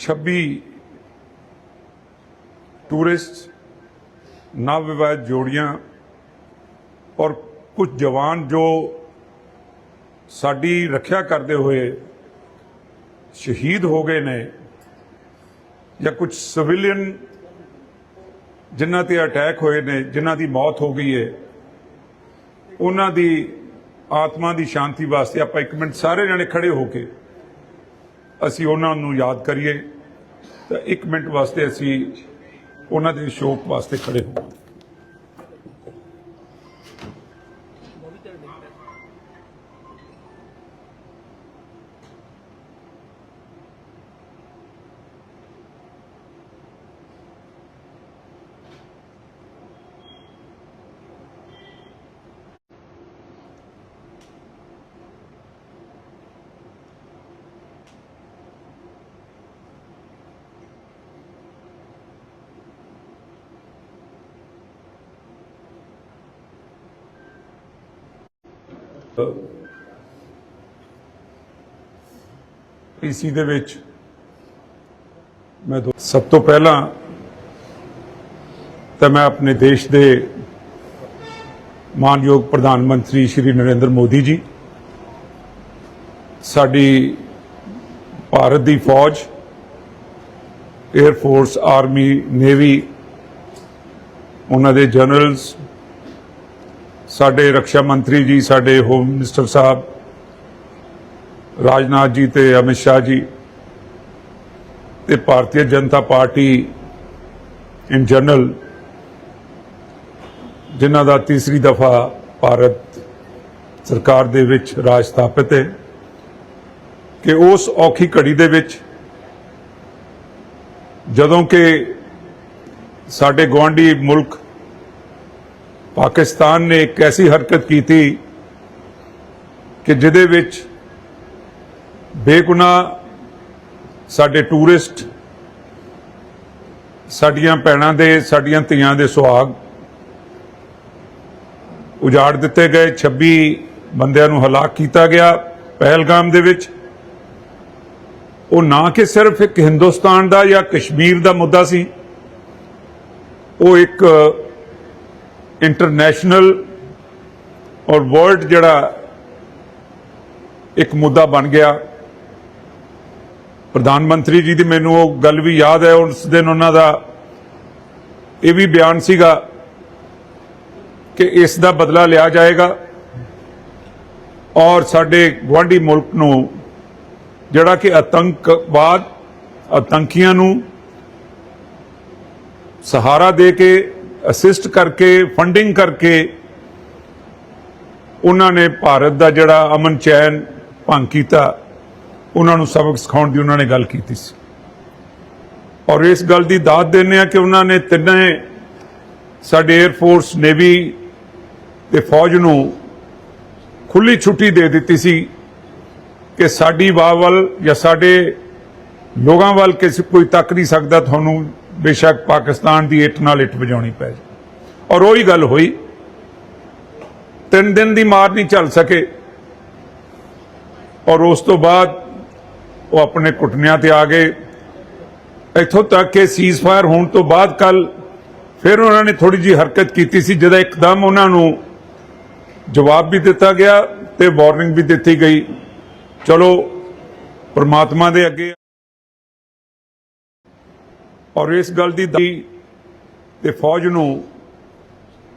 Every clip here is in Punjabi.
26 ਟੂਰਿਸਟ ਨਵ ਵਿਵਾਹਿਤ ਜੋੜੀਆਂ ਔਰ ਕੁਝ ਜਵਾਨ ਜੋ ਸਾਡੀ ਰੱਖਿਆ ਕਰਦੇ ਹੋਏ ਸ਼ਹੀਦ ਹੋ ਗਏ ਨੇ ਜਾਂ ਕੁਝ ਸਿਵਿਲੀਅਨ ਜਿਨ੍ਹਾਂ ਤੇ ਅਟੈਕ ਹੋਏ ਨੇ, ਜਿਨ੍ਹਾਂ ਦੀ ਮੌਤ ਹੋ ਗਈ ਹੈ ਉਹਨਾਂ ਦੀ ਆਤਮਾ ਦੀ ਸ਼ਾਂਤੀ ਵਾਸਤੇ ਆਪਾਂ ਇੱਕ ਮਿੰਟ ਸਾਰੇ ਜਣੇ ਖੜੇ ਹੋ ਕੇ ਅਸੀਂ ਉਹਨਾਂ ਨੂੰ ਯਾਦ ਕਰੀਏ ਤਾਂ ਇੱਕ ਮਿੰਟ ਵਾਸਤੇ ਅਸੀਂ ਉਹਨਾਂ ਦੇ ਸ਼ੋਕ ਵਾਸਤੇ ਖੜੇ ਹੋਵਾਂਗੇ। ਈਸੀ ਦੇ ਵਿੱਚ ਮੈਂ ਸਭ ਤੋਂ ਪਹਿਲਾਂ ਤਾਂ ਮੈਂ ਆਪਣੇ ਦੇਸ਼ ਦੇ ਮਾਨਯੋਗ ਪ੍ਰਧਾਨ ਮੰਤਰੀ ਸ਼੍ਰੀ ਨਰਿੰਦਰ ਮੋਦੀ ਜੀ, ਸਾਡੀ ਭਾਰਤ ਦੀ ਫੌਜ 에ਅਰ ਫੋਰਸ ਆਰਮੀ ਨੇਵੀ ਉਹਨਾਂ ਦੇ ਜਨਰਲਸ ਸਾਡੇ ਰੱਖਿਆ ਮੰਤਰੀ ਜੀ, ਸਾਡੇ ਹੋਮ ਮਿਨਿਸਟਰ ਸਾਹਿਬ, ਰਾਜਨਾਥ ਜੀ ਤੇ ਅਮਿਤ ਸ਼ਾਹ ਜੀ ਤੇ Bharatiya Janata party in general ਜਿਨ੍ਹਾਂ ਦਾ ਤੀਸਰੀ ਦਫਾ ਭਾਰਤ ਸਰਕਾਰ ਦੇ ਵਿੱਚ ਰਾਜ ਸਥਾਪਿਤ ਹੈ, ਕਿ ਉਸ ਔਖੀ ਘੜੀ ਦੇ ਵਿੱਚ ਜਦੋਂ ਕਿ ਸਾਡੇ ਗਵਾਂਢੀ ਮੁਲਕ ਪਾਕਿਸਤਾਨ ਨੇ ਇੱਕ ਐਸੀ ਹਰਕਤ ਕੀਤੀ ਕਿ ਜਿਹਦੇ ਵਿੱਚ ਬੇਗੁਨਾਹ ਸਾਡੇ ਟੂਰਿਸਟ, ਸਾਡੀਆਂ ਭੈਣਾਂ ਦੇ, ਸਾਡੀਆਂ ਧੀਆਂ ਦੇ ਸੁਹਾਗ ਉਜਾੜ ਦਿੱਤੇ ਗਏ। 26 ਬੰਦਿਆਂ ਨੂੰ ਹਲਾਕ ਕੀਤਾ ਗਿਆ ਪਹਿਲਗਾਮ ਦੇ ਵਿੱਚ। ਉਹ ਨਾ ਕਿ ਸਿਰਫ ਇੱਕ ਹਿੰਦੁਸਤਾਨ ਦਾ ਜਾਂ ਕਸ਼ਮੀਰ ਦਾ ਮੁੱਦਾ ਸੀ, ਉਹ ਇੱਕ ਇੰਟਰਨੈਸ਼ਨਲ ਔਰ ਵਰਲਡ ਜਿਹੜਾ ਇੱਕ ਮੁੱਦਾ ਬਣ ਗਿਆ। ਪ੍ਰਧਾਨ ਮੰਤਰੀ ਜੀ ਦੀ ਮੈਨੂੰ ਉਹ ਗੱਲ ਵੀ ਯਾਦ ਹੈ, ਉਸ ਦਿਨ ਉਹਨਾਂ ਦਾ ਇਹ ਵੀ ਬਿਆਨ ਸੀਗਾ ਕਿ ਇਸ ਦਾ ਬਦਲਾ ਲਿਆ ਜਾਏਗਾ ਔਰ ਸਾਡੇ ਗਵਾਂਢੀ ਮੁਲਕ ਨੂੰ ਜਿਹੜਾ ਕਿ ਆਤੰਕਵਾਦ, ਆਤੰਕੀਆਂ ਨੂੰ ਸਹਾਰਾ ਦੇ ਕੇ ਅਸਿਸਟ ਕਰਕੇ ਫੰਡਿੰਗ ਕਰਕੇ ਉਹਨਾਂ ਨੇ ਭਾਰਤ ਦਾ ਜਿਹੜਾ ਅਮਨ ਚੈਨ ਭੰਗ ਕੀਤਾ, ਉਹਨਾਂ ਨੂੰ ਸਬਕ ਸਿਖਾਉਣ ਦੀ ਉਹਨਾਂ ਨੇ ਗੱਲ ਕੀਤੀ ਸੀ। ਔਰ ਇਸ ਗੱਲ ਦੀ ਦਾਤ ਦਿੰਦੇ ਆ ਕਿ ਉਹਨਾਂ ਨੇ ਤਿੰਨੇ ਸਾਡੇ 에ਅਰ ਫੋਰਸ ਨੇਵੀ ਤੇ ਫੌਜ ਨੂੰ ਖੁੱਲੀ ਛੁੱਟੀ ਦੇ ਦਿੱਤੀ ਸੀ ਕਿ ਸਾਡੀ ਵਾਹ ਵੱਲ ਜਾਂ ਸਾਡੇ ਲੋਕਾਂ ਵੱਲ ਕਿਸੇ ਕੋਈ ਤੱਕ ਨਹੀਂ ਸਕਦਾ, ਤੁਹਾਨੂੰ ਬੇਸ਼ੱਕ ਪਾਕਿਸਤਾਨ ਦੀ ਇੱਟ ਨਾਲ ਇੱਟ ਵਜਾਉਣੀ ਪੈ ਜਾਏ। ਔਰ ਉਹੀ ਗੱਲ ਹੋਈ। ਤਿੰਨ ਦਿਨ ਦੀ ਮਾਰ ਨਹੀਂ ਚੱਲ ਸਕੇ। ਔਰ ਉਸ ਤੋਂ ਬਾਅਦ ਉਹ ਆਪਣੇ ਘੁਟਨਿਆਂ ਤੇ ਆ ਗਏ। ਇੱਥੋਂ ਤੱਕ ਕਿ ਸੀਜ਼ਫਾਇਰ ਹੋਣ ਤੋਂ ਬਾਅਦ ਕੱਲ ਫਿਰ ਉਹਨਾਂ ਨੇ ਥੋੜੀ ਜੀ ਹਰਕਤ ਕੀਤੀ ਸੀ, ਜਿਹਦਾ ਇੱਕਦਮ ਉਹਨਾਂ ਨੂੰ ਜਵਾਬ ਵੀ ਦਿੱਤਾ ਗਿਆ ਤੇ ਵਾਰਨਿੰਗ ਵੀ ਦਿੱਤੀ ਗਈ। ਚਲੋ, ਪਰਮਾਤਮਾ ਦੇ ਅੱਗੇ ਔਰ ਇਸ ਗੱਲ ਦੀ ਦਾਈ ਤੇ ਫੌਜ ਨੂੰ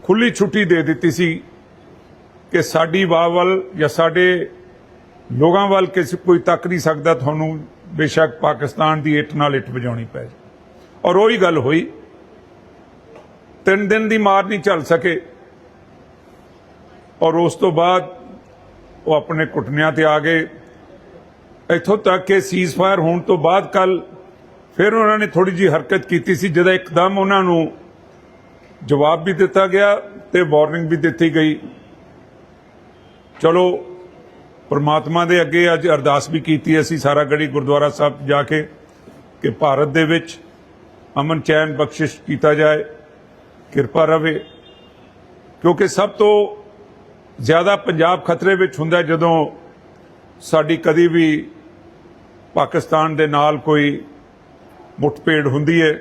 ਖੁੱਲੀ ਛੁੱਟੀ ਦੇ ਦਿੱਤੀ ਸੀ ਕਿ ਸਾਡੀ ਵਾਹ ਵੱਲ ਜਾਂ ਸਾਡੇ ਲੋਕਾਂ ਵੱਲ ਕਿਸੇ ਕੋਈ ਤੱਕ ਨਹੀਂ ਸਕਦਾ, ਤੁਹਾਨੂੰ ਬੇਸ਼ੱਕ ਪਾਕਿਸਤਾਨ ਦੀ ਇੱਟ ਨਾਲ ਇੱਟ ਵਜਾਉਣੀ ਪੈ ਜੇ। ਔਰ ਉਹੀ ਗੱਲ ਹੋਈ। ਤਿੰਨ ਦਿਨ ਦੀ ਮਾਰ ਨਹੀਂ ਚੱਲ ਸਕੇ। ਔਰ ਉਸ ਤੋਂ ਬਾਅਦ ਉਹ ਆਪਣੇ ਘੁਟਨਿਆਂ ਤੇ ਆ ਗਏ। ਇੱਥੋਂ ਤੱਕ ਕਿ ਸੀਜ਼ਫਾਇਰ ਹੋਣ ਤੋਂ ਬਾਅਦ ਕੱਲ ਫਿਰ ਉਹਨਾਂ ਨੇ ਥੋੜੀ ਜੀ ਹਰਕਤ ਕੀਤੀ ਸੀ ਜਿਹਦਾ ਇੱਕਦਮ ਉਹਨਾਂ ਨੂੰ ਜਵਾਬ ਵੀ ਦਿੱਤਾ ਗਿਆ ਤੇ ਵਾਰਨਿੰਗ ਵੀ ਦਿੱਤੀ ਗਈ। ਚਲੋ, ਪਰਮਾਤਮਾ ਦੇ ਅੱਗੇ ਅੱਜ ਅਰਦਾਸ ਵੀ ਕੀਤੀ ਅਸੀਂ ਸਾਰਾ ਗੜੀ ਗੁਰਦੁਆਰਾ ਸਾਹਿਬ ਜਾ ਕੇ ਕਿ ਭਾਰਤ ਦੇ ਵਿੱਚ ਅਮਨ ਚੈਨ ਬਖਸ਼ਿਸ਼ ਕੀਤਾ ਜਾਏ, ਕਿਰਪਾ ਰਵੇ। ਕਿਉਂਕਿ ਸਭ ਤੋਂ ਜ਼ਿਆਦਾ ਪੰਜਾਬ ਖਤਰੇ ਵਿੱਚ ਹੁੰਦਾ ਜਦੋਂ ਸਾਡੀ ਕਦੀ ਵੀ ਪਾਕਿਸਤਾਨ ਦੇ ਨਾਲ ਕੋਈ ਮੁੱਠਭੇੜ ਹੁੰਦੀ ਹੈ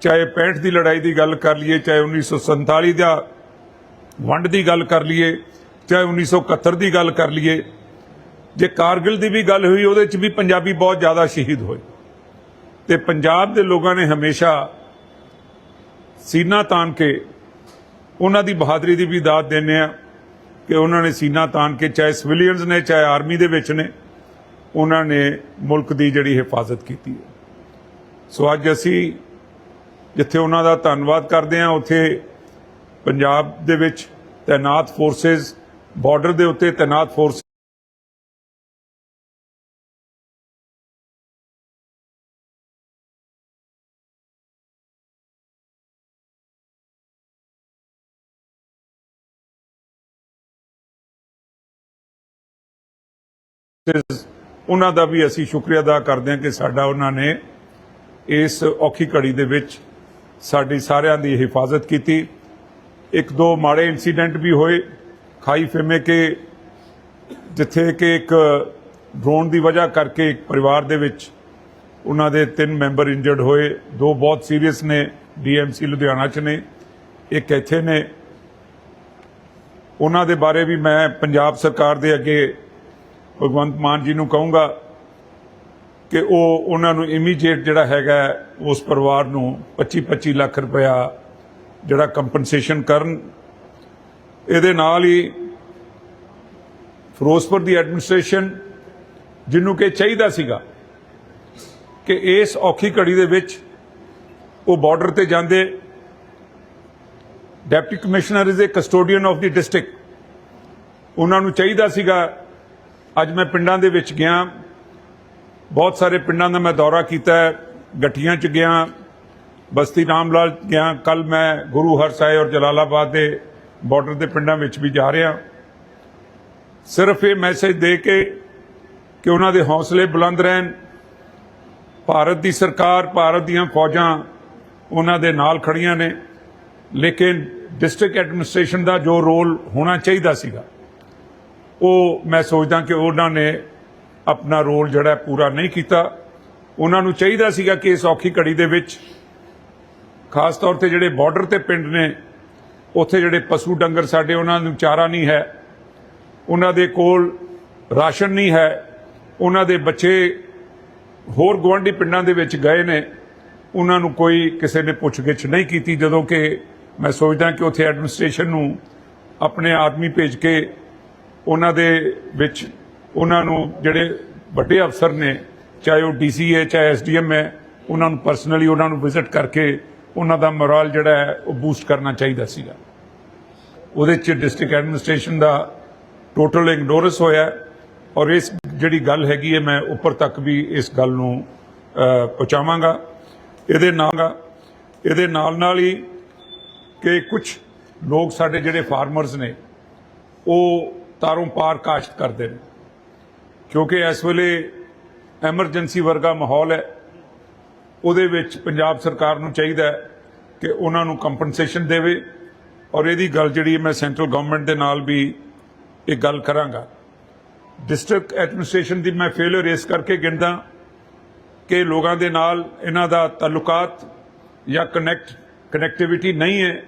ਚਾਹੇ 65 ਦੀ ਲੜਾਈ ਦੀ ਗੱਲ ਕਰ ਲਈਏ, ਚਾਹੇ 1947 ਦਾ ਵੰਡ ਦੀ ਗੱਲ ਕਰ ਲਈਏ, ਚਾਹੇ 1971 ਦੀ ਗੱਲ ਕਰ ਲਈਏ, ਜੇ ਕਾਰਗਿਲ ਦੀ ਵੀ ਗੱਲ ਹੋਈ, ਉਹਦੇ 'ਚ ਵੀ ਪੰਜਾਬੀ ਬਹੁਤ ਜ਼ਿਆਦਾ ਸ਼ਹੀਦ ਹੋਏ। ਤੇ ਪੰਜਾਬ ਦੇ ਲੋਕਾਂ ਨੇ ਹਮੇਸ਼ਾ ਸੀਨਾ ਤਾਨ ਕੇ, ਉਹਨਾਂ ਦੀ ਬਹਾਦਰੀ ਦੀ ਵੀ ਦਾਤ ਦਿੰਦੇ ਆ ਕਿ ਉਹਨਾਂ ਨੇ ਸੀਨਾ ਤਾਨ ਕੇ, ਚਾਹੇ ਸਿਵਿਲੀਅਨਸ ਨੇ, ਚਾਹੇ ਆਰਮੀ ਦੇ ਵਿੱਚ ਨੇ, ਉਹਨਾਂ ਨੇ ਮੁਲਕ ਦੀ ਜਿਹੜੀ ਹਿਫਾਜ਼ਤ ਕੀਤੀ ਹੈ। ਸੋ ਅੱਜ ਅਸੀਂ ਜਿੱਥੇ ਉਹਨਾਂ ਦਾ ਧੰਨਵਾਦ ਕਰਦੇ ਹਾਂ, ਉੱਥੇ ਪੰਜਾਬ ਦੇ ਵਿੱਚ ਤੈਨਾਤ ਫੋਰਸਸ ਬਾਰਡਰ ਦੇ ਉੱਤੇ ਤੈਨਾਤ ਫੋਰਸ ਉਹਨਾਂ ਦਾ ਵੀ ਅਸੀਂ ਸ਼ੁਕਰੀਆ ਅਦਾ ਕਰਦੇ ਹਾਂ ਕਿ ਸਾਡਾ ਉਹਨਾਂ ਨੇ ਇਸ ਔਖੀ ਘੜੀ ਦੇ ਵਿੱਚ ਸਾਡੀ ਸਾਰਿਆਂ ਦੀ ਹਿਫਾਜ਼ਤ ਕੀਤੀ। ਇੱਕ ਦੋ ਮਾੜੇ ਇਨਸੀਡੈਂਟ ਵੀ ਹੋਏ। ਖਾਈ ਫੇਮੇ ਕੇ, ਜਿੱਥੇ ਕਿ ਇੱਕ ਡਰੋਨ ਦੀ ਵਜ੍ਹਾ ਕਰਕੇ ਇੱਕ ਪਰਿਵਾਰ ਦੇ ਵਿੱਚ ਉਹਨਾਂ ਦੇ ਤਿੰਨ ਮੈਂਬਰ ਇੰਜਰਡ ਹੋਏ। ਦੋ ਬਹੁਤ ਸੀਰੀਅਸ ਨੇ ਡੀਐਮਸੀ ਲੁਧਿਆਣਾ ਚ ਨੇ, ਇੱਕ ਇੱਥੇ ਨੇ। ਉਹਨਾਂ ਦੇ ਬਾਰੇ ਵੀ ਮੈਂ ਪੰਜਾਬ ਸਰਕਾਰ ਦੇ ਅੱਗੇ ਭਗਵੰਤ ਮਾਨ ਜੀ ਨੂੰ ਕਹੂੰਗਾ ਕਿ ਉਹ ਉਹਨਾਂ ਨੂੰ ਇਮੀਡੀਏਟ ਜਿਹੜਾ ਹੈਗਾ ਉਸ ਪਰਿਵਾਰ ਨੂੰ 25-25 ਲੱਖ ਰੁਪਇਆ ਜਿਹੜਾ ਕੰਪਨਸੇਸ਼ਨ ਕਰਨ। ਇਹਦੇ ਨਾਲ ਹੀ ਫਿਰੋਜ਼ਪੁਰ ਦੀ ਐਡਮਿਨਿਸਟ੍ਰੇਸ਼ਨ ਜਿਹਨੂੰ ਕਿ ਚਾਹੀਦਾ ਸੀਗਾ ਕਿ ਇਸ ਔਖੀ ਘੜੀ ਦੇ ਵਿੱਚ ਉਹ ਬਾਰਡਰ ਤੇ ਜਾਂਦੇ। Deputy commissioner is a custodian of the district ਉਹਨਾਂ ਨੂੰ ਚਾਹੀਦਾ ਸੀਗਾ, ਅੱਜ ਮੈਂ ਪਿੰਡਾਂ ਦੇ ਵਿੱਚ ਗਿਆ। ਬਹੁਤ ਸਾਰੇ ਪਿੰਡਾਂ ਦਾ ਮੈਂ ਦੌਰਾ ਕੀਤਾ ਹੈ, ਗੱਠੀਆਂ ਚ ਗਿਆ, ਬਸਤੀ ਰਾਮਲਾਲ ਗਿਆ ਕੱਲ ਮੈਂ ਗੁਰੂ ਹਰ ਸਾਹਿਬ ਔਰ ਜਲਾਲਾਬਾਦ ਦੇ ਬਾਰਡਰ ਦੇ ਪਿੰਡਾਂ ਵਿੱਚ ਵੀ ਜਾ ਰਿਹਾ। ਸਿਰਫ ਇਹ ਮੈਸੇਜ ਦੇ ਕੇ ਕਿ ਉਹਨਾਂ ਦੇ ਹੌਸਲੇ ਬੁਲੰਦ ਰਹਿਣ, ਭਾਰਤ ਦੀ ਸਰਕਾਰ, ਭਾਰਤ ਦੀਆਂ ਫੌਜਾਂ ਉਹਨਾਂ ਦੇ ਨਾਲ ਖੜੀਆਂ ਨੇ, ਲੇਕਿਨ ਡਿਸਟ੍ਰਿਕਟ ਐਡਮਿਨਿਸਟ੍ਰੇਸ਼ਨ ਦਾ ਜੋ ਰੋਲ ਹੋਣਾ ਚਾਹੀਦਾ ਸੀਗਾ, ਉਹ ਮੈਂ ਸੋਚਦਾ ਕਿ ਉਹਨਾਂ ਨੇ ਆਪਣਾ ਰੋਲ ਜਿਹੜਾ ਪੂਰਾ ਨਹੀਂ ਕੀਤਾ। ਉਹਨਾਂ ਨੂੰ ਚਾਹੀਦਾ ਸੀਗਾ ਕਿ ਇਸ ਔਖੀ ਘੜੀ ਦੇ ਵਿੱਚ ਖਾਸ ਤੌਰ ਤੇ ਜਿਹੜੇ ਬਾਰਡਰ ਤੇ ਪਿੰਡ ਨੇ, ਉੱਥੇ ਜਿਹੜੇ ਪਸ਼ੂ ਡੰਗਰ ਸਾਡੇ ਉਹਨਾਂ ਨੂੰ ਚਾਰਾ ਨਹੀਂ ਹੈ, ਉਹਨਾਂ ਦੇ ਕੋਲ ਰਾਸ਼ਨ ਨਹੀਂ ਹੈ, ਉਹਨਾਂ ਦੇ ਬੱਚੇ ਹੋਰ ਗਵਾਂਢੀ ਪਿੰਡਾਂ ਦੇ ਵਿੱਚ ਗਏ ਨੇ, ਉਹਨਾਂ ਨੂੰ ਕੋਈ ਕਿਸੇ ਨੇ ਪੁੱਛਗਿੱਛ ਨਹੀਂ ਕੀਤੀ। ਜਦੋਂ ਕਿ ਮੈਂ ਸੋਚਦਾ ਕਿ ਉੱਥੇ ਐਡਮਿਨਿਸਟ੍ਰੇਸ਼ਨ ਨੂੰ ਆਪਣੇ ਆਦਮੀ ਭੇਜ ਕੇ ਉਹਨਾਂ ਦੇ ਵਿੱਚ ਉਹਨਾਂ ਨੂੰ ਜਿਹੜੇ ਵੱਡੇ ਅਫਸਰ ਨੇ, ਚਾਹੇ ਉਹ ਡੀਸੀ ਹੈ ਚਾਹੇ ਐਸਡੀਐਮ ਹੈ, ਉਹਨਾਂ ਨੂੰ ਪਰਸਨਲੀ ਉਹਨਾਂ ਨੂੰ ਵਿਜ਼ਿਟ ਕਰਕੇ ਉਹਨਾਂ ਦਾ ਮੋਰਲ ਜਿਹੜਾ ਹੈ, ਉਹ ਬੂਸਟ ਕਰਨਾ ਚਾਹੀਦਾ ਸੀਗਾ। ਉਹਦੇ ਚ ਡਿਸਟ੍ਰਿਕਟ ਐਡਮਿਨਿਸਟ੍ਰੇਸ਼ਨ ਦਾ ਟੋਟਲ ਇਗਨੋਰੈਂਸ ਹੋਇਆ ਔਰ ਇਸ ਜਿਹੜੀ ਗੱਲ ਹੈਗੀ ਹੈ, ਮੈਂ ਉੱਪਰ ਤੱਕ ਵੀ ਇਸ ਗੱਲ ਨੂੰ ਪਹੁੰਚਾਵਾਂਗਾ। ਇਹਦੇ ਨਾਲ ਇਹਦੇ ਨਾਲ ਨਾਲ ਹੀ ਕਿ ਕੁਝ ਲੋਕ ਸਾਡੇ ਜਿਹੜੇ ਫਾਰਮਰਸ ਨੇ, ਉਹ ਤਾਰੋਂ ਪਾਰ ਕਾਸ਼ਤ ਕਰਦੇ ਨੇ। ਕਿਉਂਕਿ ਇਸ ਵੇਲੇ ਐਮਰਜੈਂਸੀ ਵਰਗਾ ਮਾਹੌਲ ਹੈ। ਉਹਦੇ ਵਿੱਚ ਪੰਜਾਬ ਸਰਕਾਰ ਨੂੰ ਚਾਹੀਦਾ ਹੈ ਕਿ ਉਹਨਾਂ ਨੂੰ ਕੰਪਨਸੇਸ਼ਨ ਦੇਵੇ। ਔਰ ਇਹਦੀ ਗੱਲ ਜਿਹੜੀ ਮੈਂ ਸੈਂਟਰਲ ਗਵਰਨਮੈਂਟ ਦੇ ਨਾਲ ਵੀ ਇਹ ਗੱਲ ਕਰਾਂਗਾ। ਡਿਸਟ੍ਰਿਕਟ ਐਡਮਿਨਿਸਟ੍ਰੇਸ਼ਨ ਦੀ ਮੈਂ ਫੇਲਰ ਇਸ ਕਰਕੇ ਗਿਣਦਾ ਕਿ ਲੋਕਾਂ ਦੇ ਨਾਲ ਇਹਨਾਂ ਦਾ ਤਾਲੁਕਾਤ ਜਾਂ ਕਨੈਕਟ ਕਨੈਕਟੀਵਿਟੀ ਨਹੀਂ ਹੈ।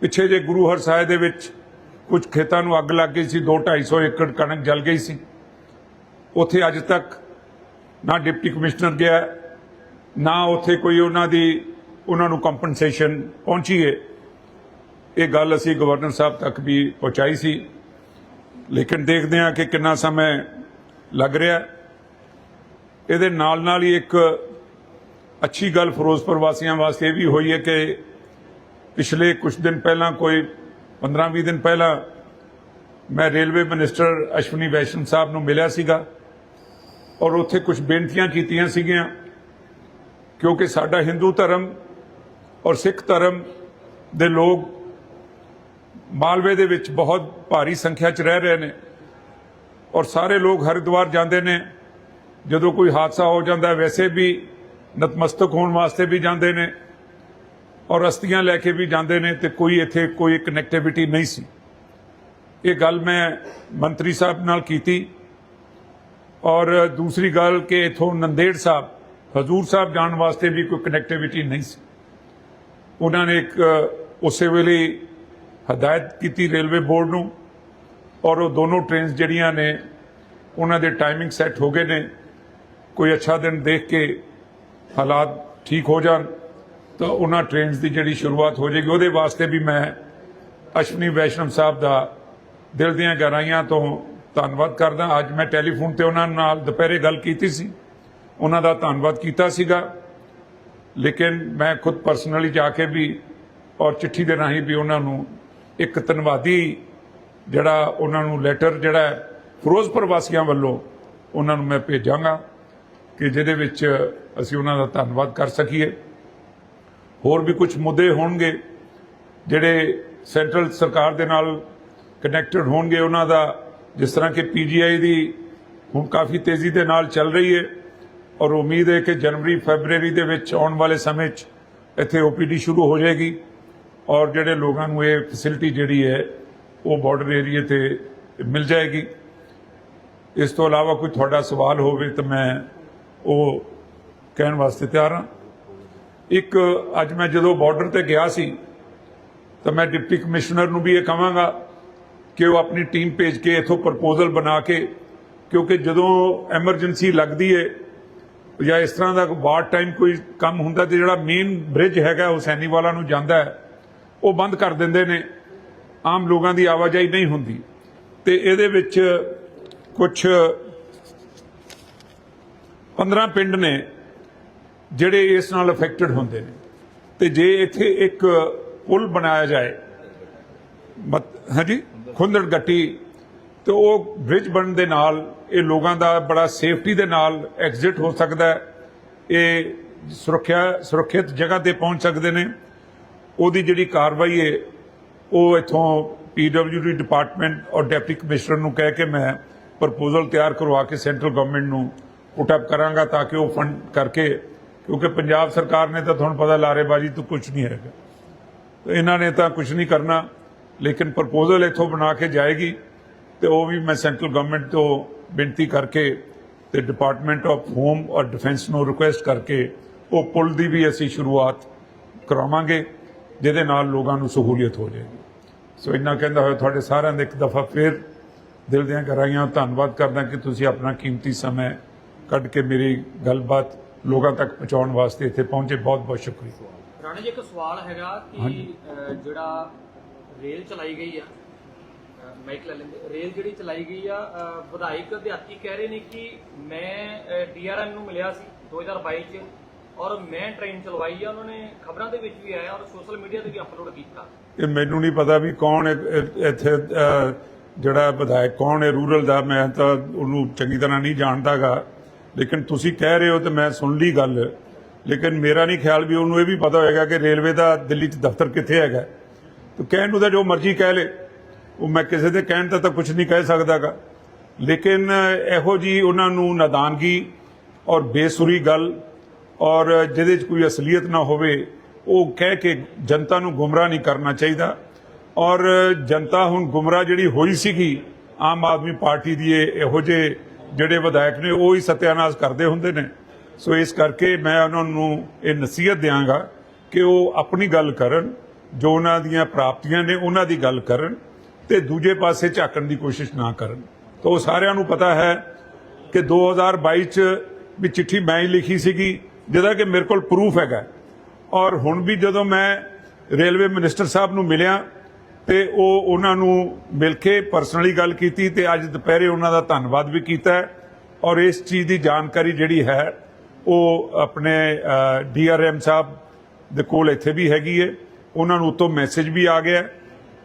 ਪਿੱਛੇ ਜੇ ਗੁਰੂ ਹਰ ਸਾਹਿਬ ਦੇ ਵਿੱਚ ਕੁਝ ਖੇਤਾਂ ਨੂੰ ਅੱਗ ਲੱਗ ਗਈ ਸੀ 2-250 ਏਕੜ ਕਣਕ ਜਲ ਗਈ ਸੀ। ਉੱਥੇ ਅੱਜ ਤੱਕ ਨਾ ਡਿਪਟੀ ਕਮਿਸ਼ਨਰ ਗਿਆ, ਨਾ ਉੱਥੇ ਕੋਈ ਉਹਨਾਂ ਦੀ, ਉਹਨਾਂ ਨੂੰ ਕੰਪਨਸੇਸ਼ਨ ਪਹੁੰਚੀ ਹੈ ਇਹ ਗੱਲ ਅਸੀਂ ਗਵਰਨਰ ਸਾਹਿਬ ਤੱਕ ਵੀ ਪਹੁੰਚਾਈ ਸੀ। ਲੇਕਿਨ ਦੇਖਦੇ ਹਾਂ ਕਿ ਕਿੰਨਾ ਸਮਾਂ ਲੱਗ ਰਿਹਾ। ਇਹਦੇ ਨਾਲ ਨਾਲ ਹੀ ਇੱਕ ਅੱਛੀ ਗੱਲ ਫਿਰੋਜ਼ਪੁਰ ਵਾਸੀਆਂ ਵਾਸਤੇ ਇਹ ਵੀ ਹੋਈ ਹੈ ਕਿ ਪਿਛਲੇ ਕੁਝ ਦਿਨ ਪਹਿਲਾਂ, ਕੋਈ 15-20 ਦਿਨ ਪਹਿਲਾਂ ਮੈਂ ਰੇਲਵੇ ਮਿਨਿਸਟਰ ਅਸ਼ਵਨੀ ਵੈਸ਼ਨਵ ਸਾਹਿਬ ਨੂੰ ਮਿਲਿਆ ਸੀਗਾ। ਔਰ ਉੱਥੇ ਕੁਝ ਬੇਨਤੀਆਂ ਕੀਤੀਆਂ ਸੀਗੀਆਂ, ਕਿਉਂਕਿ ਸਾਡਾ ਹਿੰਦੂ ਧਰਮ ਔਰ ਸਿੱਖ ਧਰਮ ਦੇ ਲੋਕ ਮਾਲਵੇ ਦੇ ਵਿੱਚ ਬਹੁਤ ਭਾਰੀ ਸੰਖਿਆ 'ਚ ਰਹਿ ਰਹੇ ਨੇ ਔਰ ਸਾਰੇ ਲੋਕ ਹਰਿਦੁਆਰ ਜਾਂਦੇ ਨੇ। ਜਦੋਂ ਕੋਈ ਹਾਦਸਾ ਹੋ ਜਾਂਦਾ, ਵੈਸੇ ਵੀ ਨਤਮਸਤਕ ਹੋਣ ਵਾਸਤੇ ਵੀ ਜਾਂਦੇ ਨੇ ਔਰ ਅਸਤੀਆਂ ਲੈ ਕੇ ਵੀ ਜਾਂਦੇ ਨੇ ਤੇ ਕੋਈ ਇੱਥੇ ਕੋਈ ਕਨੈਕਟੀਵਿਟੀ ਨਹੀਂ ਸੀ। ਇਹ ਗੱਲ ਮੈਂ ਮੰਤਰੀ ਸਾਹਿਬ ਨਾਲ ਕੀਤੀ। ਔਰ ਦੂਸਰੀ ਗੱਲ ਕਿ ਇਥੋਂ ਨੰਦੇੜ ਸਾਹਿਬ, ਹਜ਼ੂਰ ਸਾਹਿਬ ਜਾਣ ਵਾਸਤੇ ਵੀ ਕੋਈ ਕਨੈਕਟੀਵਿਟੀ ਨਹੀਂ ਸੀ। ਉਹਨਾਂ ਨੇ ਇੱਕ ਉਸੇ ਵੇਲੇ ਹਦਾਇਤ ਕੀਤੀ ਰੇਲਵੇ ਬੋਰਡ ਨੂੰ ਔਰ ਉਹ ਦੋਨੋਂ ਟ੍ਰੇਨਸ ਜਿਹੜੀਆਂ ਨੇ, ਉਹਨਾਂ ਦੇ ਟਾਈਮਿੰਗ ਸੈੱਟ ਹੋ ਗਏ ਨੇ। ਕੋਈ ਅੱਛਾ ਦਿਨ ਦੇਖ ਕੇ ਹਾਲਾਤ ਠੀਕ ਹੋ ਜਾਣ, ਤਾਂ ਉਹਨਾਂ ਟ੍ਰੇਨਸ ਦੀ ਜਿਹੜੀ ਸ਼ੁਰੂਆਤ ਹੋ ਜਾਏਗੀ, ਉਹਦੇ ਵਾਸਤੇ ਵੀ ਮੈਂ ਅਸ਼ਵਨੀ ਵੈਸ਼ਨਵ ਸਾਹਿਬ ਦਾ ਦਿਲ ਦੀਆਂ ਗਹਿਰਾਈਆਂ ਤੋਂ ਧੰਨਵਾਦ ਕਰਦਾ। ਅੱਜ ਮੈਂ ਟੈਲੀਫੋਨ ਤੇ ਉਹਨਾਂ ਨਾਲ ਦੁਪਹਿਰੇ ਗੱਲ ਕੀਤੀ ਸੀ। ਉਹਨਾਂ ਦਾ ਧੰਨਵਾਦ ਕੀਤਾ ਸੀਗਾ। ਲੇਕਿਨ ਮੈਂ ਖੁਦ ਪਰਸਨਲੀ ਜਾ ਕੇ ਵੀ ਔਰ ਚਿੱਠੀ ਦੇ ਰਾਹੀਂ ਵੀ ਉਹਨਾਂ ਨੂੰ ਇੱਕ ਧੰਨਵਾਦੀ ਜਿਹੜਾ ਉਹਨਾਂ ਨੂੰ ਲੈਟਰ ਜਿਹੜਾ ਫਿਰੋਜ਼ਪੁਰ ਵਾਸੀਆਂ ਵੱਲੋਂ ਉਹਨਾਂ ਨੂੰ ਮੈਂ ਭੇਜਾਂਗਾ ਕਿ ਜਿਹਦੇ ਵਿੱਚ ਅਸੀਂ ਉਹਨਾਂ ਦਾ ਧੰਨਵਾਦ ਕਰ ਸਕੀਏ। ਹੋਰ ਵੀ ਕੁਝ ਮੁੱਦੇ ਹੋਣਗੇ ਜਿਹੜੇ ਸੈਂਟਰਲ ਸਰਕਾਰ ਦੇ ਨਾਲ ਕਨੈਕਟਡ ਹੋਣਗੇ, ਉਹਨਾਂ ਦਾ ਜਿਸ ਤਰ੍ਹਾਂ ਕਿ ਪੀਜੀਆਈ ਦੀ ਹੁਣ ਕਾਫੀ ਤੇਜ਼ੀ ਦੇ ਨਾਲ ਚੱਲ ਰਹੀ ਹੈ ਔਰ ਉਮੀਦ ਹੈ ਕਿ ਜਨਵਰੀ, ਫੈਬਰੂਅਰੀ ਦੇ ਵਿੱਚ ਆਉਣ ਵਾਲੇ ਸਮੇਂ 'ਚ ਇੱਥੇ ਓਪੀਡੀ ਸ਼ੁਰੂ ਹੋ ਜਾਏਗੀ ਔਰ ਜਿਹੜੇ ਲੋਕਾਂ ਨੂੰ ਇਹ ਫੈਸਿਲਿਟੀ ਜਿਹੜੀ ਹੈ ਉਹ ਬਾਰਡਰ ਏਰੀਏ ਤੇ ਮਿਲ ਜਾਏਗੀ। ਇਸ ਤੋਂ ਇਲਾਵਾ ਕੋਈ ਤੁਹਾਡਾ ਸਵਾਲ ਹੋਵੇ ਤਾਂ ਮੈਂ ਉਹ ਕਹਿਣ ਵਾਸਤੇ ਤਿਆਰ ਹਾਂ। ਇੱਕ, ਅੱਜ ਮੈਂ ਜਦੋਂ ਬਾਰਡਰ ਤੇ ਗਿਆ ਸੀ ਤਾਂ ਮੈਂ ਡਿਪਟੀ ਕਮਿਸ਼ਨਰ ਨੂੰ ਵੀ ਇਹ ਕਹਾਂਗਾ ਕਿ ਉਹ ਆਪਣੀ ਟੀਮ ਭੇਜ ਕੇ ਇਥੋਂ ਪ੍ਰਪੋਜ਼ਲ ਬਣਾ ਕੇ, ਕਿਉਂਕਿ ਜਦੋਂ ਐਮਰਜੈਂਸੀ ਲੱਗਦੀ ਹੈ ਜਾਂ ਇਸ ਤਰ੍ਹਾਂ ਦਾ ਵਾਰ ਟਾਈਮ ਕੋਈ ਕੰਮ ਹੁੰਦਾ ਤੇ ਜਿਹੜਾ ਮੇਨ ਬ੍ਰਿਜ ਹੈਗਾ ਹੁਸੈਨੀ ਵਾਲਾ ਨੂੰ ਜਾਂਦਾ ਹੈ, ਉਹ ਬੰਦ ਕਰ ਦਿੰਦੇ ਨੇ। ਆਮ ਲੋਕਾਂ ਦੀ ਆਵਾਜਾਈ ਨਹੀਂ ਹੁੰਦੀ। ਤੇ ਇਹਦੇ ਵਿੱਚ ਕੁਝ 15 ਪਿੰਡ ਨੇ ਜਿਹੜੇ ਇਸ ਨਾਲ ਅਫੈਕਟਡ ਹੁੰਦੇ ਨੇ। ਤੇ ਜੇ ਇੱਥੇ ਇੱਕ ਪੁਲ ਬਣਾਇਆ ਜਾਏ, ਮਤ- ਹਾਂਜੀ? ਖੁੰਦੜ ਗੱਟੀ ਤੇ ਉਹ ਬ੍ਰਿਜ ਬਣਨ ਦੇ ਨਾਲ, ਇਹ ਲੋਕਾਂ ਦਾ ਬੜਾ ਸੇਫਟੀ ਦੇ ਨਾਲ ਐਗਜ਼ਿਟ ਹੋ ਸਕਦਾ ਹੈ। ਇਹ ਸੁਰੱਖਿਆ, ਸੁਰੱਖਿਅਤ ਜਗ੍ਹਾ ਤੇ ਪਹੁੰਚ ਸਕਦੇ ਨੇ। ਉਹਦੀ ਜਿਹੜੀ ਕਾਰਵਾਈ ਹੈ, ਉਹ ਇਥੋਂ ਪੀਡਬਲਯੂਡੀ ਡਿਪਾਰਟਮੈਂਟ ਔਰ ਡਿਪਟੀ ਕਮਿਸ਼ਨਰ ਨੂੰ ਕਹਿ ਕੇ ਮੈਂ ਪ੍ਰਪੋਜ਼ਲ ਤਿਆਰ ਕਰਵਾ ਕੇ ਸੈਂਟਰਲ ਗਵਰਨਮੈਂਟ ਨੂੰ ਪੁੱਟ ਅਪ ਕਰਾਂਗਾ ਤਾਂ ਕਿ ਉਹ ਫੰਡ ਕਰਕੇ, ਕਿਉਂਕਿ ਪੰਜਾਬ ਸਰਕਾਰ ਨੇ ਤਾਂ ਤੁਹਾਨੂੰ ਪਤਾ ਲਾਰੇਬਾਜ਼ੀ ਤੋਂ ਕੁਝ ਨਹੀਂ ਹੈਗਾ। ਇਹਨਾਂ ਨੇ ਤਾਂ ਕੁਝ ਨਹੀਂ ਕਰਨਾ। ਲੇਕਿਨ ਪ੍ਰਪੋਜ਼ਲ ਇਥੋਂ ਬਣਾ ਕੇ ਜਾਏਗੀ ਤੇ ਉਹ ਵੀ ਮੈਂ ਸੈਂਟਰਲ ਗਵਰਨਮੈਂਟ ਤੋਂ ਬੇਨਤੀ ਕਰਕੇ ਤੇ ਡਿਪਾਰਟਮੈਂਟ ਆਫ ਹੋਮ ਔਰ ਡਿਫੈਂਸ ਨੂੰ ਰਿਕੁਐਸਟ ਕਰਕੇ ਉਹ ਪੁਲ ਦੀ ਵੀ ਅਸੀਂ ਸ਼ੁਰੂਆਤ ਕਰਾਵਾਂਗੇ ਜਿਹਦੇ ਨਾਲ ਲੋਕਾਂ ਨੂੰ ਸਹੂਲੀਅਤ ਹੋ ਜਾਏਗੀ। ਸੋ ਇੰਨਾ ਕਹਿੰਦਾ ਹੋਇਆ ਤੁਹਾਡੇ ਸਾਰਿਆਂ ਦਾ ਇੱਕ ਦਫਾ ਫਿਰ ਦਿਲ ਦੀਆਂ ਗਹਿਰਾਈਆਂ ਧੰਨਵਾਦ ਕਰਦਾ ਕਿ ਤੁਸੀਂ ਆਪਣਾ ਕੀਮਤੀ ਸਮਾਂ ਕੱਢ ਕੇ ਮੇਰੀ ਗੱਲਬਾਤ ਲੋਕਾਂ ਤੱਕ ਪਹੁੰਚਾਉਣ ਵਾਸਤੇ ਇੱਥੇ ਪਹੁੰਚੇ। ਬਹੁਤ ਬਹੁਤ ਸ਼ੁਕਰੀਆ। ਰਾਣਾ ਜੀ ਇੱਕ ਸਵਾਲ ਹੈਗਾ ਕਿ ਜਿਹੜਾ ਰੇਲ ਚਲਾਈ ਗਈ ਆ। ਮਾਈਕ ਲੈ ਲੈਂਦੇ। ਰੇਲ ਜਿਹੜੀ ਚਲਾਈ ਗਈ ਆ ਵਿਧਾਇਕ ਅਧਿਆਤੀ ਕਹਿ ਰਹੇ ਨੇ ਕਿ ਮੈਂ ਡੀਆਰਐਮ ਨੂੰ ਮਿਲਿਆ ਸੀ 2022 ਚ ਔਰ ਮੈਂ ਟ੍ਰੇਨ ਚਲਵਾਈ ਆ। ਉਹਨਾਂ ਨੇ ਖਬਰਾਂ ਦੇ ਵਿੱਚ ਵੀ ਆਇਆ ਔਰ ਸੋਸ਼ਲ ਮੀਡੀਆ ਤੇ ਵੀ ਅਪਲੋਡ ਕੀਤਾ। ਇਹ ਮੈਨੂੰ ਨਹੀਂ ਪਤਾ ਵੀ ਕੌਣ ਇੱਥੇ ਜਿਹੜਾ ਵਿਧਾਇਕ ਕੌਣ ਹੈ ਰੂਰਲ ਦਾ। ਮੈਂ ਤਾਂ ਉਹਨੂੰ ਚੰਗੀ ਤਰ੍ਹਾਂ ਨਹੀਂ ਜਾਣਦਾਗਾ। ਲੇਕਿਨ ਤੁਸੀਂ ਕਹਿ ਰਹੇ ਹੋ ਤੇ ਮੈਂ ਸੁਣ ਲਈ ਗੱਲ। ਲੇਕਿਨ ਮੇਰਾ ਨਹੀਂ ਖਿਆਲ ਵੀ ਉਹਨੂੰ ਇਹ ਵੀ ਪਤਾ ਹੋਏਗਾ ਕਿ ਰੇਲਵੇ ਦਾ ਦਿੱਲੀ 'ਚ ਦਫ਼ਤਰ ਕਿੱਥੇ ਹੈਗਾ। ਤੇ ਕਹਿਣ ਨੂੰ ਤਾਂ ਜੋ ਮਰਜ਼ੀ ਕਹਿ ਲੇ। ਉਹ ਮੈਂ ਕਿਸੇ ਦੇ ਕਹਿਣ ਤੇ ਤਾਂ ਕੁਝ ਨਹੀਂ ਕਹਿ ਸਕਦਾਗਾ। ਲੇਕਿਨ ਇਹੋ ਜੀ ਉਹਨਾਂ ਨੂੰ ਨਾਦਾਨਗੀ ਔਰ ਬੇਸੁਰੀ ਗੱਲ ਔਰ ਜਿਹਦੇ 'ਚ ਕੋਈ ਅਸਲੀਅਤ ਨਾ ਹੋਵੇ, ਉਹ ਕਹਿ ਕੇ ਜਨਤਾ ਨੂੰ ਗੁੰਮਰਾਹ ਨਹੀਂ ਕਰਨਾ ਚਾਹੀਦਾ। ਔਰ ਜਨਤਾ ਹੁਣ ਗੁੰਮਰਾਹ ਜਿਹੜੀ ਹੋਈ ਸੀਗੀ ਆਮ ਆਦਮੀ ਪਾਰਟੀ ਦੀ ਇਹੋ ਜਿਹੇ ਜਿਹੜੇ ਵਿਧਾਇਕ ਨੇ, ਉਹ ਹੀ ਸਤਿਆਨਾਸ਼ ਕਰਦੇ ਹੁੰਦੇ ਨੇ। ਸੋ ਇਸ ਕਰਕੇ ਮੈਂ ਉਹਨਾਂ ਨੂੰ ਇਹ ਨਸੀਹਤ ਦਿਆਂਗਾ ਕਿ ਉਹ ਆਪਣੀ ਗੱਲ ਕਰਨ ਜੋ ਉਹਨਾਂ ਦੀਆਂ ਪ੍ਰਾਪਤੀਆਂ ਨੇ ਉਹਨਾਂ ਦੀ ਗੱਲ ਕਰਨ ਤੇ ਦੂਜੇ ਪਾਸੇ ਝਾਕਣ ਦੀ ਕੋਸ਼ਿਸ਼ ਨਾ ਕਰਨ। ਤਾਂ ਉਹ ਸਾਰਿਆਂ ਨੂੰ ਪਤਾ ਹੈ ਕਿ 2022 ਚ ਵੀ ਚਿੱਠੀ ਮੈਂ ਹੀ ਲਿਖੀ ਸੀਗੀ, ਜਿਹਦਾ ਕਿ ਮੇਰੇ ਕੋਲ ਪ੍ਰੂਫ ਹੈਗਾ। ਔਰ ਹੁਣ ਵੀ ਜਦੋਂ ਮੈਂ ਰੇਲਵੇ ਮਿਨਿਸਟਰ ਸਾਹਿਬ ਨੂੰ ਮਿਲਿਆ ਤੇ ਉਹ ਉਹਨਾਂ ਨੂੰ ਮਿਲ ਕੇ ਪਰਸਨਲੀ ਗੱਲ ਕੀਤੀ ਤੇ ਅੱਜ ਦੁਪਹਿਰੇ ਉਹਨਾਂ ਦਾ ਧੰਨਵਾਦ ਵੀ ਕੀਤਾ ਔਰ ਇਸ ਚੀਜ਼ ਦੀ ਜਾਣਕਾਰੀ ਜਿਹੜੀ ਹੈ, ਉਹ ਆਪਣੇ ਡੀਆਰਐਮ ਸਾਹਿਬ ਦੇ ਕੋਲ ਇੱਥੇ ਵੀ ਹੈਗੀ ਹੈ। ਉਹਨਾਂ ਨੂੰ ਉਤੋਂ ਮੈਸੇਜ ਵੀ ਆ ਗਿਆ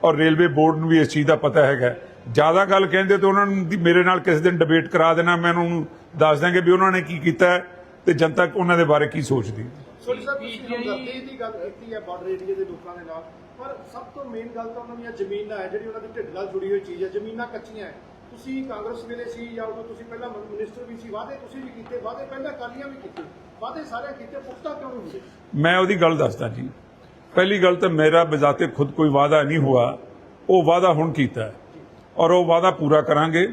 ਔਰ ਰੇਲਵੇ ਬੋਰਡ ਨੂੰ ਵੀ ਇਸ ਚੀਜ਼ ਦਾ ਪਤਾ ਹੈਗਾ। ਜ਼ਿਆਦਾ ਗੱਲ ਕਹਿੰਦੇ ਤੇ ਉਹਨਾਂ ਨੂੰ ਮੇਰੇ ਨਾਲ ਕਿਸੇ ਦਿਨ ਡਿਬੇਟ ਕਰਾ ਦੇਣਾ ਮੈਂ ਉਹਨਾਂ ਨੂੰ ਦੱਸ ਦਾਂਗੇ ਵੀ ਉਹਨਾਂ ਨੇ ਕੀ ਕੀਤਾ ਤੇ ਜਨਤਾ ਉਹਨਾਂ ਦੇ ਬਾਰੇ ਕੀ ਸੋਚਦੀ ਹੈ। ਸੋਰੀ ਸਾਹਿਬ ਤੁਸੀਂ ਹਮਦਰਦੀ ਦੀ ਗੱਲ ਕੀਤੀ ਹੈ ਬਾਰਡਰ ਏਰੀਆ ਦੇ ਲੋਕਾਂ ਦੇ ਨਾਲ। ਪਰ ਸਭ ਤੋਂ ਮੇਨ ਗੱਲ ਤਾਂ ਉਹਨਾਂ ਦੀਆਂ ਜ਼ਮੀਨਾਂ ਹੈ ਜਿਹੜੀ ਉਹਨਾਂ ਦੀ ਢਿੱਡ ਨਾਲ ਜੁੜੀ ਹੋਈ ਚੀਜ਼ ਹੈ ਜ਼ਮੀਨਾਂ ਕੱਚੀਆਂ ਹੈ। ਤੁਸੀਂ ਕਾਂਗਰਸ ਵੇਲੇ ਸੀ ਜਾਂ ਉਦੋਂ ਤੁਸੀਂ ਪਹਿਲਾਂ ਮਿਨਿਸਟਰ ਵੀ ਸੀ ਵਾਅਦੇ ਤੁਸੀਂ ਵੀ ਕੀਤੇ ਵਾਅਦੇ ਪਹਿਲਾਂ ਕਾਲੀਆਂ ਵੀ ਕੀਤੇ ਵਾਅਦੇ ਸਾਰੇ ਕੀਤੇ ਪੁਖਤਾ ਕਿਉਂ ਨਹੀਂ ਹੁੰਦੇ? ਮੈਂ ਉਹਦੀ ਗੱਲ ਦੱਸਦਾ ਜੀ। ਪਹਿਲੀ ਗੱਲ ਤਾਂ ਮੇਰਾ ਬਜ਼ਾਤੇ ਖੁਦ ਕੋਈ ਵਾਅਦਾ ਨਹੀਂ ਹੋਇਆ। ਉਹ ਵਾਅਦਾ ਹੁਣ ਕੀਤਾ ਹੈ ਔਰ ਉਹ ਵਾਅਦਾ ਪੂਰਾ ਕਰਾਂਗੇ।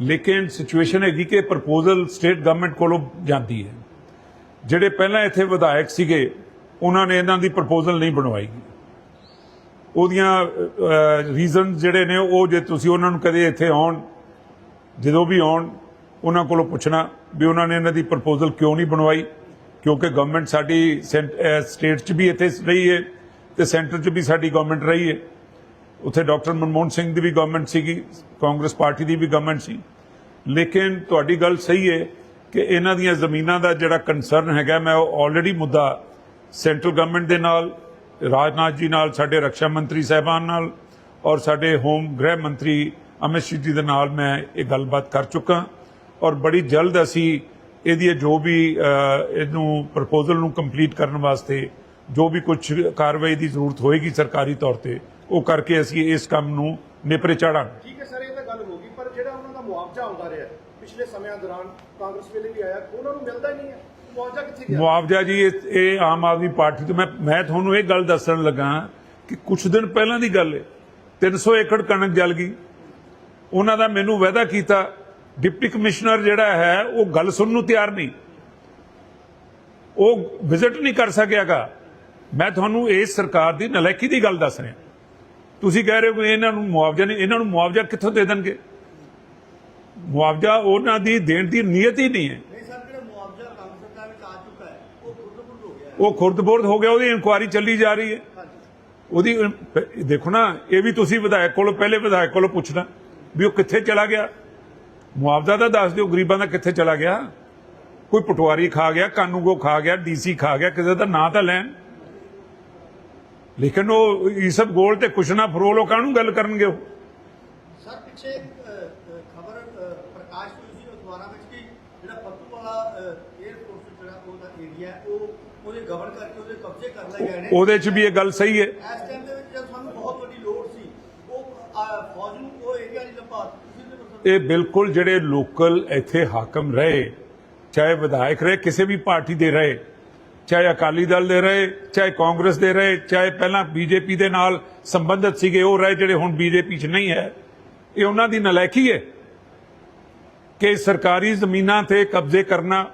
ਲੇਕਿਨ ਸਿਚੁਏਸ਼ਨ ਹੈਗੀ ਕਿ ਪ੍ਰਪੋਜ਼ਲ ਸਟੇਟ ਗਵਰਨਮੈਂਟ ਕੋਲੋਂ ਜਾਂਦੀ ਹੈ। ਜਿਹੜੇ ਪਹਿਲਾਂ ਇੱਥੇ ਵਿਧਾਇਕ ਸੀਗੇ, ਉਹਨਾਂ ਨੇ ਇਹਨਾਂ ਦੀ ਪ੍ਰਪੋਜ਼ਲ ਨਹੀਂ ਬਣਵਾਈ। ਉਹਦੀਆਂ ਰੀਜ਼ਨ ਜਿਹੜੇ ਨੇ, ਉਹ ਜੇ ਤੁਸੀਂ ਉਹਨਾਂ ਨੂੰ ਕਦੇ ਇੱਥੇ ਆਉਣ, ਜਦੋਂ ਵੀ ਆਉਣ, ਉਹਨਾਂ ਕੋਲੋਂ ਪੁੱਛਣਾ ਵੀ ਉਹਨਾਂ ਨੇ ਇਹਨਾਂ ਦੀ ਪ੍ਰਪੋਜ਼ਲ ਕਿਉਂ ਨਹੀਂ ਬਣਵਾਈ। ਕਿਉਂਕਿ ਗਵਰਨਮੈਂਟ ਸਾਡੀ ਸਟੇਟ 'ਚ ਵੀ ਇੱਥੇ ਰਹੀ ਹੈ। ਤੇ ਸੈਂਟਰ 'ਚ ਵੀ ਸਾਡੀ ਗਵਰਨਮੈਂਟ ਰਹੀ ਹੈ ਉੱਥੇ ਡਾਕਟਰ ਮਨਮੋਹਨ ਸਿੰਘ ਦੀ ਵੀ ਗਵਰਨਮੈਂਟ ਸੀਗੀ, ਕਾਂਗਰਸ ਪਾਰਟੀ ਦੀ ਵੀ ਗਵਰਨਮੈਂਟ ਸੀ। ਲੇਕਿਨ ਤੁਹਾਡੀ ਗੱਲ ਸਹੀ ਹੈ ਕਿ ਇਹਨਾਂ ਦੀਆਂ ਜ਼ਮੀਨਾਂ ਦਾ ਜਿਹੜਾ ਕੰਸਰਨ ਹੈਗਾ, ਮੈਂ ਉਹ ਆਲਰੇਡੀ ਮੁੱਦਾ ਸੈਂਟਰਲ ਗਵਰਨਮੈਂਟ ਦੇ ਨਾਲ, ਰਾਜਨਾਥ ਜੀ ਨਾਲ, ਸਾਡੇ ਰੱਖਿਆ ਮੰਤਰੀ ਸਾਹਿਬਾਨ ਨਾਲ ਔਰ ਸਾਡੇ ਹੋਮ ਗ੍ਰਹਿ ਮੰਤਰੀ ਅਮਿਤ ਸ਼ਾਹ ਜੀ ਦੇ ਨਾਲ ਮੈਂ ਇਹ ਗੱਲਬਾਤ ਕਰ ਚੁੱਕਾ। ਔਰ ਬੜੀ ਜਲਦ ਅਸੀਂ ਇਹਦੀ ਜੋ ਵੀ ਇਹਨੂੰ ਪ੍ਰਪੋਜ਼ਲ ਨੂੰ ਕੰਪਲੀਟ ਕਰਨ ਵਾਸਤੇ ਜੋ ਵੀ ਕੁਝ ਕਾਰਵਾਈ ਦੀ ਜ਼ਰੂਰਤ ਹੋਏਗੀ ਸਰਕਾਰੀ ਤੌਰ ਤੇ ਉਹ ਕਰਕੇ ਅਸੀਂ ਇਸ ਕੰਮ ਨੂੰ ਨਿਪਰੇ ਚਾੜਾਂਗੇ। ਠੀਕ ਹੈ ਸਰ ਇਹ ਤਾਂ ਗੱਲ ਹੋ ਗਈ ਪਰ ਜਿਹੜਾ ਉਹਨਾਂ ਦਾ ਮੁਆਵਜ਼ਾ ਆਉਂਦਾ ਰਿਹਾ ਪਿਛਲੇ ਸਮਿਆਂ ਦੌਰਾਨ ਕਾਂਗਰਸ ਵੇਲੇ ਵੀ ਆਇਆ ਉਹਨਾਂ ਨੂੰ ਮਿਲਦਾ ਹੀ ਨਹੀਂ ਹੈ। ਮੁਆਵਜ਼ਾ ਕਿੱਥੇ ਗਿਆ? ਮੁਆਵਜ਼ਾ ਜੀ ਇਹ ਇਹ ਆਮ ਆਦਮੀ ਪਾਰਟੀ ਤੋਂ ਮੈਂ ਮੈਂ ਤੁਹਾਨੂੰ ਇਹ ਗੱਲ ਦੱਸਣ ਲੱਗਾ ਕਿ ਕੁਝ ਦਿਨ ਪਹਿਲਾਂ ਦੀ ਗੱਲ ਹੈ। 300 ਏਕੜ ਕਣਕ ਜਲ ਗਈ। ਉਹਨਾਂ ਦਾ ਮੈਨੂੰ ਵਾਅਦਾ ਕੀਤਾ ਡਿਪਟੀ ਕਮਿਸ਼ਨਰ ਜਿਹੜਾ ਹੈ ਉਹ ਗੱਲ ਸੁਣਨ ਨੂੰ ਤਿਆਰ ਨਹੀਂ। ਉਹ ਵਿਜ਼ਿਟ ਨਹੀਂ ਕਰ ਸਕਿਆਗਾ। ਮੈਂ ਤੁਹਾਨੂੰ ਇਸ ਸਰਕਾਰ ਦੀ ਨਲਾਇਕੀ ਦੀ ਗੱਲ ਦੱਸ ਰਿਹਾ। ਤੁਸੀਂ ਕਹਿ ਰਹੇ ਹੋ ਕਿ ਇਹਨਾਂ ਨੂੰ ਮੁਆਵਜ਼ਾ ਨਹੀਂ ਇਹਨਾਂ ਨੂੰ ਮੁਆਵਜ਼ਾ ਕਿੱਥੋਂ ਦੇ ਦੇਣਗੇ? ਮੁਆਵਜ਼ਾ ਉਹਨਾਂ ਦੀ ਦੇਣ ਦੀ ਨੀਅਤ ਹੀ ਨਹੀਂ ਹੈ। ਉਹ ਖੁਰਦਬੁਰਦ ਹੋ ਗਿਆ ਉਹਦੀ ਇਨਕੁਆਇਰੀ ਚੱਲੀ ਜਾ ਰਹੀ ਹੈ। ਉਹਦੀ ਦੇਖੋ ਨਾ ਇਹ ਵੀ ਤੁਸੀਂ ਵਿਧਾਇਕ ਕੋਲੋਂ ਪਹਿਲੇ ਵਿਧਾਇਕ ਕੋਲੋਂ ਪੁੱਛਣਾ ਵੀ ਉਹ ਕਿੱਥੇ ਚਲਾ ਗਿਆ। ਮੁਆਵਜ਼ਾ ਤਾਂ ਦੱਸ ਦਿਓ ਗਰੀਬਾਂ ਦਾ ਕਿੱਥੇ ਚਲਾ ਗਿਆ। ਕੋਈ ਪਟਵਾਰੀ ਖਾ ਗਿਆ ਕਾਨੂੰਗੋ ਖਾ ਗਿਆ ਡੀਸੀ ਖਾ ਗਿਆ ਕਿਸੇ ਦਾ ਨਾਂ ਤਾਂ ਲੈਣ। ਲੇਕਿਨ ਉਹ ਸਭ ਗੋਲ ਤੇ ਕੁਛ ਨਾ ਫਰੋਲ ਕਾਹਨੂੰ ਗੱਲ ਕਰਨਗੇ ਉਹ? ਸਰ ਪਿੱਛੇ ਖਬਰ ਪ੍ਰਕਾਸ਼ ਹੋਈ ਸੀ ਅਖਬਾਰਾਂ ਵਿੱਚ ਕਿ ਜਿਹੜਾ ਫੱਤੂ ਵਾਲਾ 에ਅਰਪੋਰਟ ਜਿਹੜਾ ਉਹਦਾ ਏਰੀਆ ਉਹ ਉਹਦੇ ਗਵਰਨ ਕਰਕੇ ਉਹਦੇ ਕਬਜ਼ੇ ਕਰ ਲਏ ਗਏ ਨੇ। ਉਹਦੇ 'ਚ ਵੀ ਇਹ ਗੱਲ ਸਹੀ ਹੈ। ਇਸ ਟਾਈਮ ਦੇ ਵਿੱਚ ਜਦ ਸਾਨੂੰ ਬਹੁਤ ਵੱਡੀ ਲੋੜ ਸੀ ਉਹ ਫੌਜ ਨੂੰ ਉਹ ਏਰੀਆ ਨਹੀਂ ਲੱਭਾ ਤੁਸੀਂ ਇਹ ਬਿਲਕੁਲ ਜਿਹੜੇ ਲੋਕਲ ਇੱਥੇ ਹਾਕਮ ਰਹੇ ਚਾਹੇ ਵਿਧਾਇਕ ਰਹੇ ਕਿਸੇ ਵੀ ਪਾਰਟੀ ਦੇ ਰਹੇ ਚਾਹੇ ਅਕਾਲੀ ਦਲ ਦੇ ਰਹੇ ਚਾਹੇ ਕਾਂਗਰਸ ਦੇ ਰਹੇ ਚਾਹੇ ਪਹਿਲਾਂ ਬੀਜੇਪੀ ਦੇ ਨਾਲ ਸੰਬੰਧਿਤ ਸੀਗੇ ਉਹ ਰਹੇ ਜਿਹੜੇ ਹੁਣ ਬੀਜੇਪੀ 'ਚ ਨਹੀਂ ਹੈ। ਇਹ ਉਹਨਾਂ ਦੀ ਨਲਾਇਕੀ ਹੈ ਕਿ ਸਰਕਾਰੀ ਜ਼ਮੀਨਾਂ ਤੇ ਕਬਜ਼ੇ ਕਰਨਾ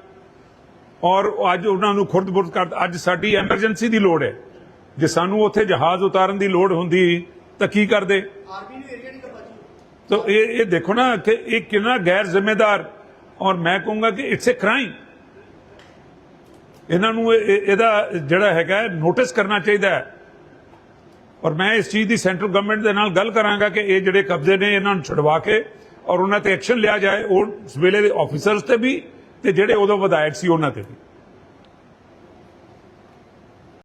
ਔਰ ਅੱਜ ਉਹਨਾਂ ਨੂੰ ਖੁਰਦ-ਬੁਰਦ ਕਰ ਅੱਜ ਸਾਡੀ ਐਮਰਜੈਂਸੀ ਦੀ ਲੋੜ ਹੈ। ਜੇ ਸਾਨੂੰ ਉੱਥੇ ਜਹਾਜ਼ ਉਤਾਰਨ ਦੀ ਲੋੜ ਹੁੰਦੀ ਤਾਂ ਕੀ ਕਰਦੇ? ਆਰਮੀ ਨੂੰ ਏਰੀਆ ਨਹੀਂ ਲੱਭਾ ਜੀ ਤੋ ਇਹ ਇਹ ਦੇਖੋ ਨਾ ਕਿ ਇਹ ਕਿੰਨਾ ਗੈਰ ਜ਼ਿੰਮੇਦਾਰ ਔਰ ਮੈਂ ਕਹੂੰਗਾ ਕਿ ਇਟਸ ਅ ਕ੍ਰਾਈਮ। ਇਹਨਾਂ ਨੂੰ ਇਹਦਾ ਜਿਹੜਾ ਹੈਗਾ ਨੋਟਿਸ ਕਰਨਾ ਚਾਹੀਦਾ ਹੈ। ਔਰ ਮੈਂ ਇਸ ਚੀਜ਼ ਦੀ ਸੈਂਟਰਲ ਗਵਰਨਮੈਂਟ ਦੇ ਨਾਲ ਗੱਲ ਕਰਾਂਗਾ ਕਿ ਇਹ ਜਿਹੜੇ ਕਬਜ਼ੇ ਨੇ, ਇਹਨਾਂ ਨੂੰ ਛੁਡਵਾ ਕੇ ਔਰ ਉਹਨਾਂ ਤੇ ਐਕਸ਼ਨ ਲਿਆ ਜਾਏ, ਉਹ ਵੇਲੇ ਦੇ ਆਫੀਸਰਸ ਤੇ ਵੀ ਤੇ ਜਿਹੜੇ ਉਦੋਂ ਵਿਧਾਇਕ ਸੀ, ਉਹਨਾਂ ਤੇ ਵੀ।